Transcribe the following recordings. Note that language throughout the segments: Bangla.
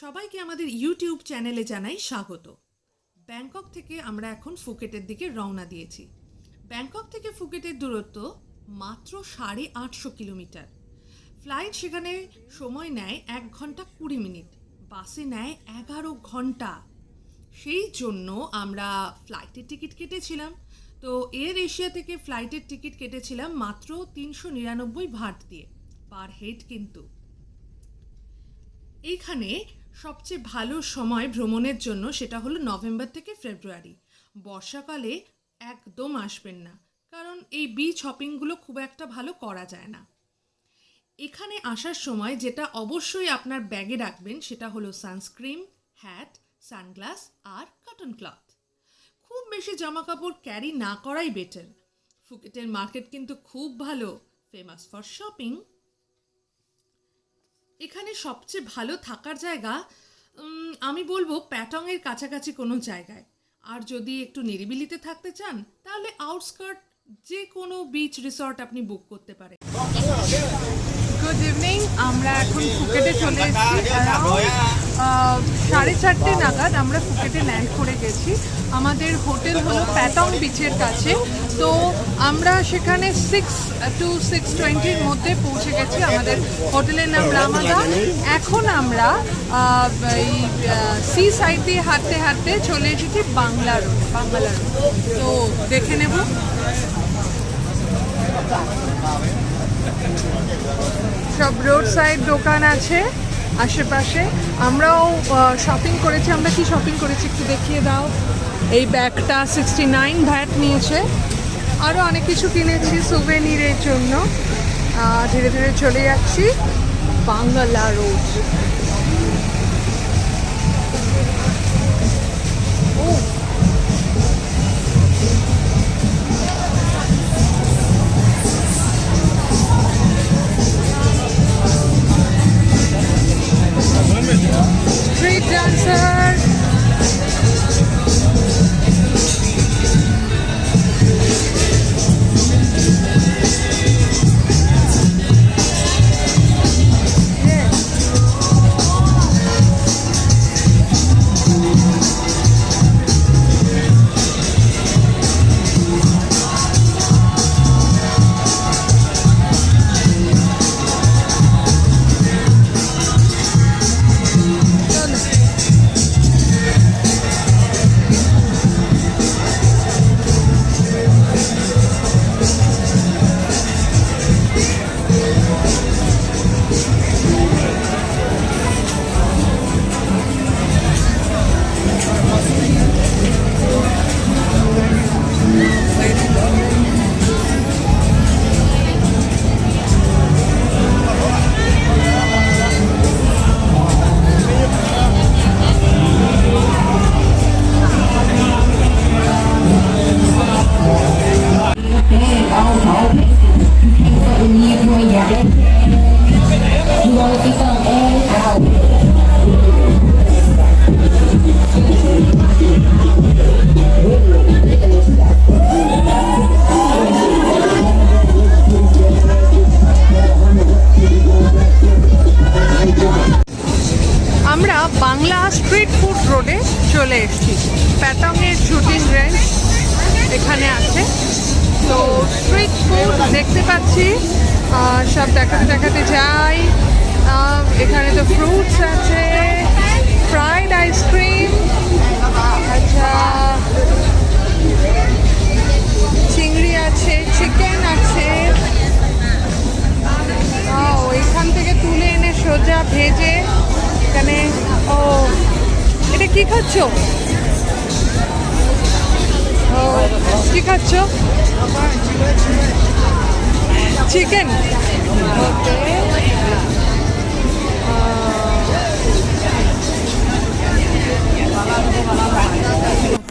সবাইকে আমাদের ইউটিউব চ্যানেলে জানাই স্বাগত। ব্যাংকক থেকে আমরা এখন ফুকেটের দিকে রওনা দিয়েছি। ব্যাংকক থেকে ফুকেটের দূরত্ব মাত্র সাড়ে আটশো কিলোমিটার। ফ্লাইট সেখানে সময় নেয় এক ঘণ্টা কুড়ি মিনিট, বাসে নেয় এগারো ঘণ্টা। সেই জন্য আমরা ফ্লাইটের টিকিট কেটেছিলাম। তো এয়ার এশিয়া থেকে ফ্লাইটের টিকিট কেটেছিলাম মাত্র তিনশো নিরানব্বই ভাট দিয়ে পার হেড কিন্তু। এইখানে সবচেয়ে ভালো সময় ভ্রমণের জন্য সেটা হলো নভেম্বর থেকে ফেব্রুয়ারি। বর্ষাকালে একদম আসবেন না, কারণ এই বিচ হপিংগুলো খুব একটা ভালো করা যায় না। এখানে আসার সময় যেটা অবশ্যই আপনার ব্যাগে রাখবেন সেটা হলো সানস্ক্রিন হ্যাট সানগ্লাস আর কটন ক্লথ খুব বেশি জামা কাপড় ক্যারি না করাই বেটার ফুকেটের মার্কেট কিন্তু খুব ভালো ফেমাস ফর শপিং এখানে সবচেয়ে ভালো থাকার জায়গা আমি বলব প্যাটংয়ের কাছাকাছি কোনো জায়গায়। আর যদি একটু নিরিবিলিতে থাকতে চান, তাহলে আউটস্কার্ট যে কোনো বিচ রিসর্ট আপনি বুক করতে পারেন। গুড ইভিনিং আমরা এখন ফুকেটে চলে এসেছি। সাড়ে চারটে নাগাদ আমরা ফুকেটে ল্যান্ড করে গেছি। আমাদের হোটেল হলো প্যাটং বিচের কাছে। তো আমরা সেখানে সিক্স টু সিক্স টোয়েন্টির মধ্যে পৌঁছে গেছি আমাদের হোটেলের নাম রামাদা। এখন আমরা এই সি সাইড দিয়ে হাঁটতে হাঁটতে চলে এসেছি বাংলা রোড বাংলা রোড তো দেখে নেব। সব রোড সাইড দোকান আছে আশেপাশে। আমরাও শপিং করেছি। আমরা কি শপিং করেছি একটু দেখিয়ে দাও। এই ব্যাগটা সিক্সটি নাইন ভ্যাট নিয়েছে। আরও অনেক কিছু কিনেছি সুভেনিরের জন্য। ধীরে ধীরে চলে যাচ্ছি। Bangla road Bangla street food রোডে চলে এসেছি। প্যাটংয়ের শুটিং রেঞ্জ এখানে আছে। তো স্ট্রিট ফুড দেখতে পাচ্ছি সব দেখাতে দেখাতে যাই। এখানে তো ফ্রুটস আছে ফ্রাইড আইসক্রিম আচ্ছা চিংড়ি আছে চিকেন আছে। এখান থেকে তুলে এনে সোজা ভেজে কি খাচ্ছ? কি খাচ্ছ? চিকেন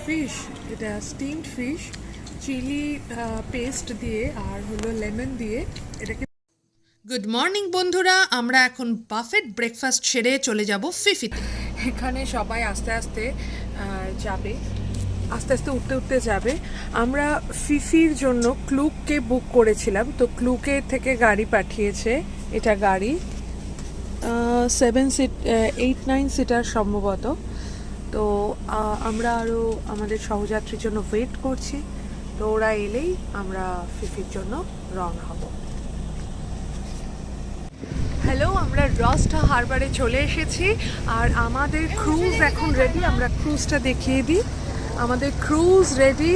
ফিশ এটা স্টিমড ফিশ চিলি পেস্ট দিয়ে আর হলো লেমন দিয়ে এটাকে গুড মর্নিং বন্ধুরা। আমরা এখন বাফেট ব্রেকফাস্ট সেরে চলে যাব ফিফিতে এখানে সবাই আস্তে আস্তে যাবে। আস্তে আস্তে উঠতে উঠতে যাবে। আমরা ফিফির জন্য ক্লুককে বুক করেছিলাম। তো ক্লুকে থেকে গাড়ি পাঠিয়েছে। এটা গাড়ি seven seat eight nine seater সম্ভবত। তো আমরা আরও আমাদের সহযাত্রীর জন্য ওয়েট করছি। তো ওরা এলেই আমরা ফিফির জন্য রওনা হব। রসটা হারবারে চলে এসেছি। আর আমাদের ক্রুজ এখন রেডি আমরা ক্রুজটা দেখিয়ে দিই। আমাদের ক্রুজ রেডি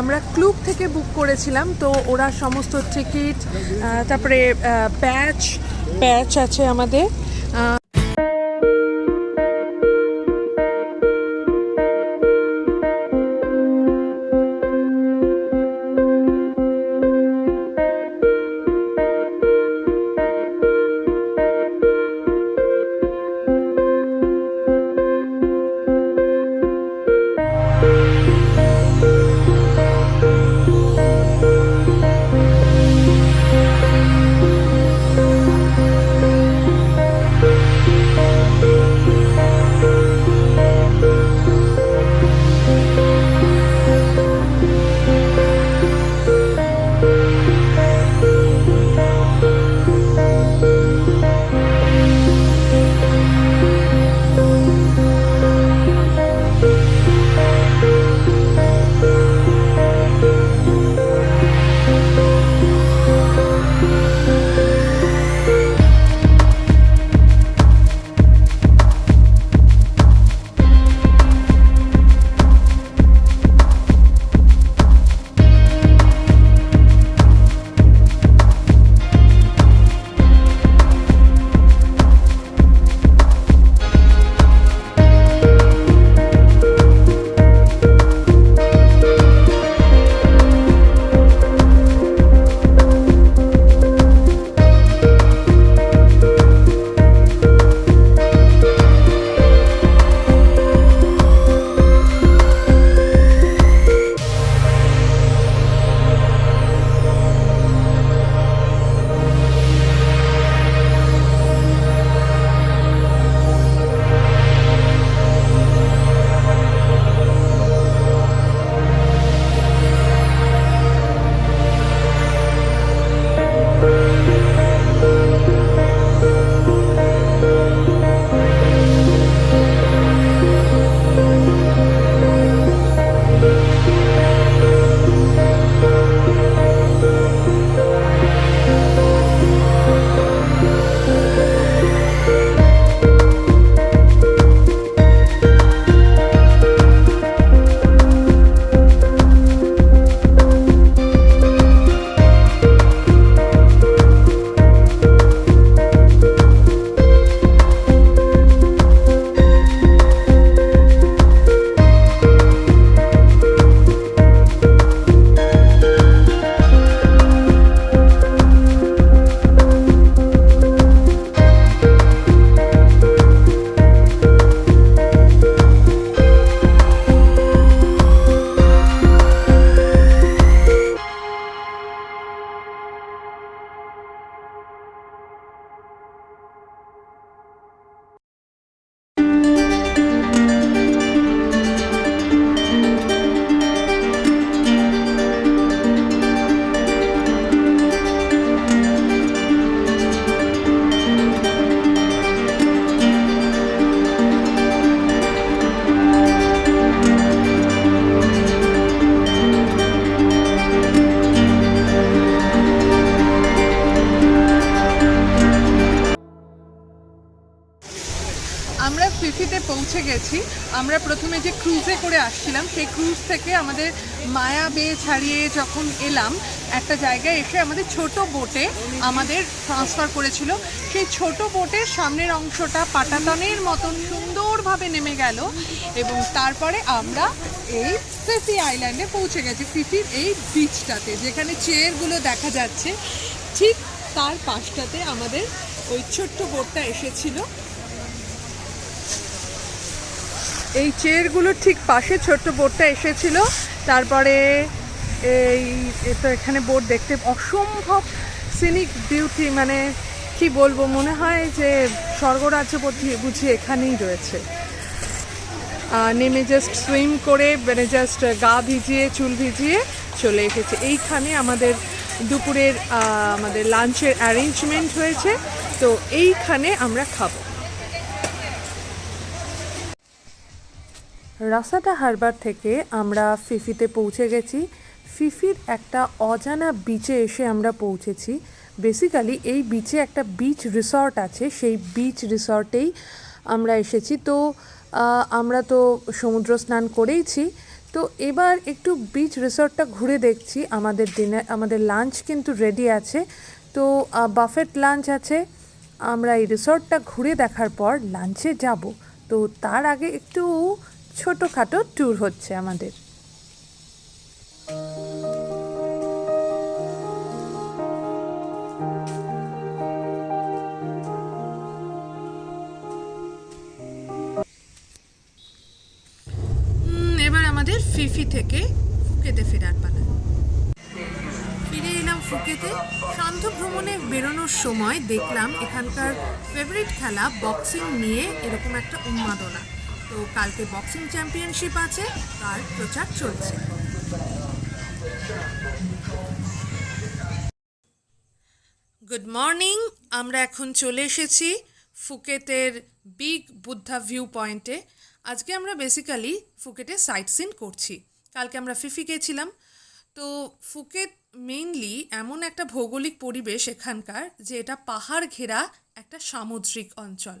আমরা ক্লুব থেকে বুক করেছিলাম, তো ওরা সমস্ত টিকিট তারপরে প্যাচ প্যাচ আছে আমাদের। আমরা ফিফিতে পৌঁছে গেছি। আমরা প্রথমে যে ক্রুজে করে আসছিলাম, সেই ক্রুজ থেকে আমাদের মায়া বে ছাড়িয়ে যখন এলাম, একটা জায়গায় এসে আমাদের ছোট বোটে আমাদের ট্রান্সফার করেছিল। সেই ছোট বোটের সামনের অংশটা পাটাতনের মতন সুন্দরভাবে নেমে গেল এবং তারপরে আমরা এই ফিফি আইল্যান্ডে পৌঁছে গেছি ফিফির এই বিচটাতে যেখানে চেয়ারগুলো দেখা যাচ্ছে। ঠিক তার পাশটাতে আমাদের ওই ছোট্ট বোটটা এসেছিল। এই চেয়ারগুলোর ঠিক পাশে ছোট্ট বোর্ডটা এসেছিল। তারপরে এই তো এখানে বোর্ড দেখতে অসম্ভব সিনিক বিউটি মানে কি বলব, মনে হয় যে স্বর্গরাজ্য বুঝি এখানেই রয়েছে। নেমে জাস্ট সুইম করে মানে জাস্ট গা ভিজিয়ে, চুল ভিজিয়ে চলে এসেছে। এইখানে আমাদের দুপুরের আমাদের লাঞ্চের অ্যারেঞ্জমেন্ট হয়েছে। তো এইখানে আমরা খাব। রাসাটা হারবার থেকে আমরা ফিফিতে পৌঁছে গেছি। ফিফির একটা অজানা বিচে এসে আমরা পৌঁছেছি। বেসিক্যালি এই বিচে একটা বিচ রিসর্ট আছে। সেই বিচ রিসর্টেই আমরা এসেছি। তো আমরা তো সমুদ্র স্নান করেইছি। তো এবার একটু বিচ রিসর্টটা ঘুরে দেখছি। আমাদের ডিনার আমাদের লাঞ্চ কিন্তু রেডি আছে। তো বাফেট লাঞ্চ আছে। আমরা এই রিসর্টটা ঘুরে দেখার পর লাঞ্চে যাব। তো তার আগে একটু ছোটোখাটো ট্যুর হচ্ছে আমাদের। এবার আমাদের ফিফি থেকে ফুকেতে ফেরার পালা। ফিরে এলাম ফুকেতে। শান্ত ভ্রমণে বেরোনোর সময় দেখলাম এখানকার ফেভারিট খেলা বক্সিং নিয়ে এরকম একটা উন্মাদনা। তো কালকে বক্সিং চ্যাম্পিয়নশিপ আছে, তার প্রচার চলছে। গুড মর্নিং আমরা এখন চলে এসেছি ফুকেটের বিগ বুদ্ধা ভিউ পয়েন্টে আজকে আমরা বেসিক্যালি ফুকেটে সাইট সিন করছি। কালকে আমরা ফিফি গেছিলাম তো ফুকেট মেইনলি এমন একটা ভৌগোলিক পরিবেশ এখানকার যে এটা পাহাড় ঘেরা একটা সামুদ্রিক অঞ্চল।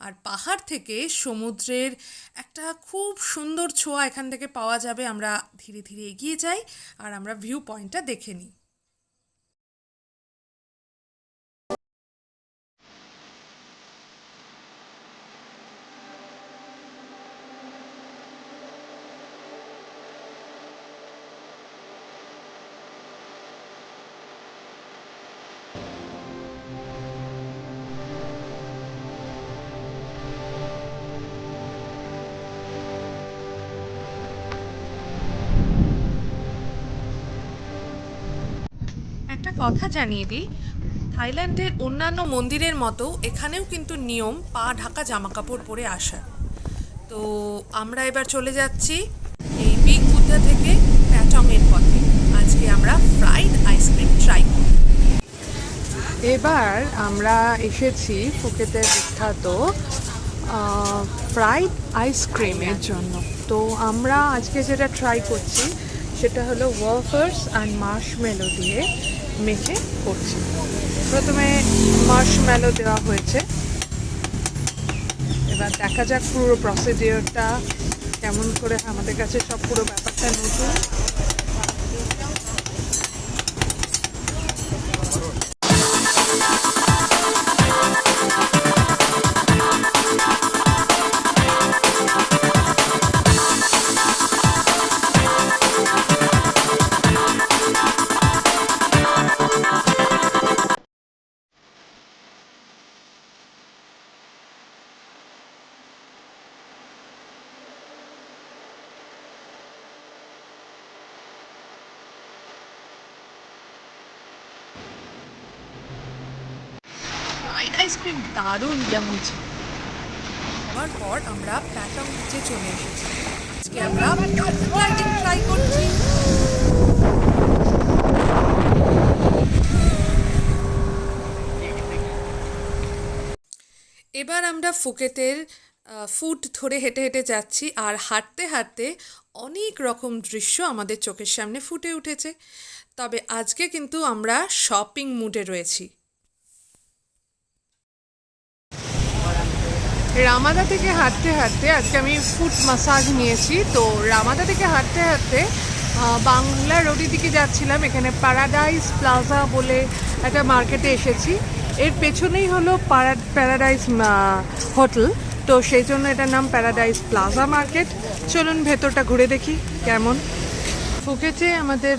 আর পাহাড় থেকে সমুদ্রের একটা খুব সুন্দর ছোঁয়া এখান থেকে পাওয়া যাবে। আমরা ধীরে ধীরে এগিয়ে যাই আর আমরা ভিউ পয়েন্টটা দেখে নিই। কথা জানিয়ে দিই, থাইল্যান্ডের অন্যান্য মন্দিরের মতো এখানেও কিন্তু নিয়ম পা ঢাকা জামাকাপড় পরে আসা। তো আমরা এবার চলে যাচ্ছি এই বিগ বুদ্ধা থেকে প্যাটংয়ের পথে। আজকে আমরা ফ্রাইড আইসক্রিম ট্রাই করব। এবার আমরা এসেছি ফুকেতের বিখ্যাত ফ্রাইড আইসক্রিমের জন্য। তো আমরা আজকে যেটা ট্রাই করছি, সেটা হলো ওয়াফার্স অ্যান্ড মার্শমেলো দিয়ে। মেখে করছি। প্রথমে মার্শম্যালো দেওয়া হয়েছে। এবার দেখা যাক পুরো প্রসিডিওরটা কেমন করে আমাদের কাছে সব পুরো ব্যাপারটা নতুন। আইসক্রিম দারুণ যেমন ছিল। হওয়ার পর আমরা প্যাটং বিচে চলে এসেছি। আজকে আমরা ট্রাই করছি। এবার আমরা ফুকেতের ফুট ধরে হেঁটে হেঁটে যাচ্ছি আর হাঁটতে হাঁটতে অনেক রকম দৃশ্য আমাদের চোখের সামনে ফুটে উঠেছে। তবে আজকে কিন্তু আমরা শপিং মুডে রয়েছি। রামাদা থেকে হাঁটতে হাঁটতে আজকে আমি ফুট মাসাজ নিয়েছি। তো রামাদা থেকে হাঁটতে হাঁটতে বাংলা রোডের দিকে যাচ্ছিলাম। এখানে প্যারাডাইস প্লাজা বলে একটা মার্কেটে এসেছি। এর পেছনেই হলো প্যারা প্যারাডাইস হোটেল তো সেই জন্য এটার নাম প্যারাডাইস প্লাজা মার্কেট চলুন ভেতরটা ঘুরে দেখি কেমন। ফুকেছে আমাদের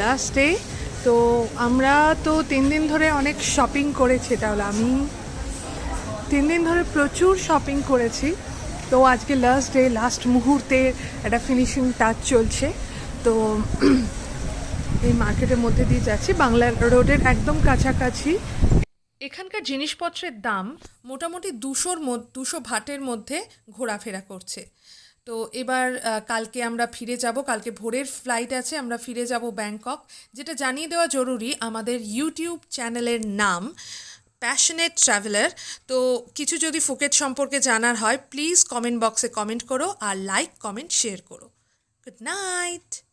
লাস্ট ডে তো আমরা তো তিন দিন ধরে অনেক শপিং করেছি, তাহলে আমি তিন দিন ধরে প্রচুর শপিং করেছি। তো আজকে লাস্ট ডে লাস্ট মুহূর্তে একটা ফিনিশিং টাচ চলছে। তো এই মার্কেটের মধ্যে দিয়ে যাচ্ছি। বাংলা রোডের একদম কাছাকাছি। এখানকার জিনিসপত্রের দাম মোটামুটি দুশোর দুশো ভাটের মধ্যে ঘোরাফেরা করছে। তো এবার কালকে আমরা ফিরে যাব। কালকে ভোরের ফ্লাইট আছে, আমরা ফিরে যাব ব্যাংকক। যেটা জানিয়ে দেওয়া জরুরি, আমাদের ইউটিউব চ্যানেলের নাম প্যাশনেট ট্রাভেলার তো কিছু যদি ফুকেট সম্পর্কে জানার হয় প্লিজ কমেন্ট বক্সে কমেন্ট করো আর লাইক কমেন্ট শেয়ার করো। Good night